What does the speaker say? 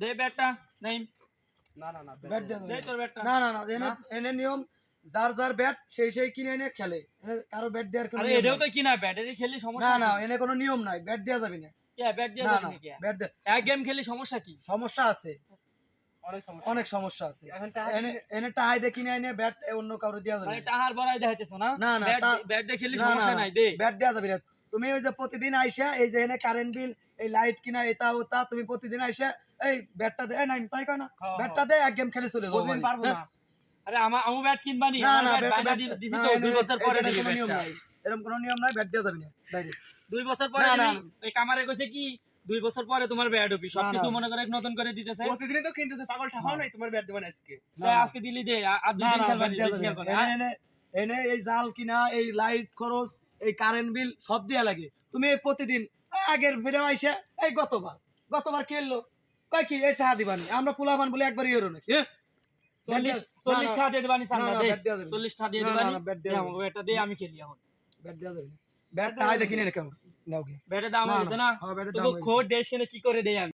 দে ব্যাটটা নেই না না না না না না এনে নিয়ম যার যার ব্যাট সেই সেই কিনে এনে খেলে। কারও ব্যাট দেওয়ার কোনো এটাও তো কিনা ব্যাট এটা খেললে সমস্যা না কি? এনে কোনো নিয়ম নাই ব্যাট দেওয়া যাবে না। ব্যাট দিয়ে যাবে না ব্যাট এক গেম খেললে সমস্যা কি? সমস্যা আছে। অনেক সমস্যা। আছে। এনে এনে টাহাই দিয়ে কিনে এনে ব্যাট অন্য কারও দেওয়া যাবে না। টাহার বড়াই দেখাইতেছো না? না, না, ব্যাট দিয়ে খেললে না, না, সমস্যা নাই দে। ব্যাট দেওয়া যাবে না। তুমি ওই যে প্রতিদিন আইসা এই যে এনে কারেন্ট বিল এই লাইট কিনা এটা ওটা তুমি প্রতিদিন আইসা এই ব্যাটটা দে। এই নাই তাই কয় না? ব্যাটটা দে এক গেম খেলে চলে যাব পারব না। আরে আমু ব্যাট কিনবা নি না না ব্যাট দিছি তো দুই বছর পরে ব্যাটটা। এরকম কোনো নিয়ম নাই ব্যাট দেওয়া যাবে না ডাইরেক্ট দুই বছর পরে না। ওই কামারে কইছে কি দুই বছর পরে তোমার ব্যাট হবি। সবকিছু মনে করে নতুন করে দিতেছে। প্রতিদিনই তো কিনতেছে পাগল ঠাপাও নাই তোমার ব্যাট দেবেন আজকে। আজকে দিলি দে আর দুই দিন খেলবা এনে এই জাল কিনা এই লাইট খরচ এই কারেন্ট বিল সব দেয়া লাগে। তুমি এই প্রতিদিন আগের ফিরে আইসা এই গতবার গতবার খেললো কয় কি এই টাকা দিবানি আমরা পোলাবান বলে একবার ইয়েরো নাকি হ্যাঁ? চল্লিশ টাকা দিয়ে দিবানি দেওয়া টাকা দিয়ে দিবানি। দেওয়া আমি খেলি এখন। ব্যাট দেওয়া যাবে নাও ব্যাটের দাম হয়েছে না, হ্যাঁ, দেশ কেনে কি করে দেয় আমি?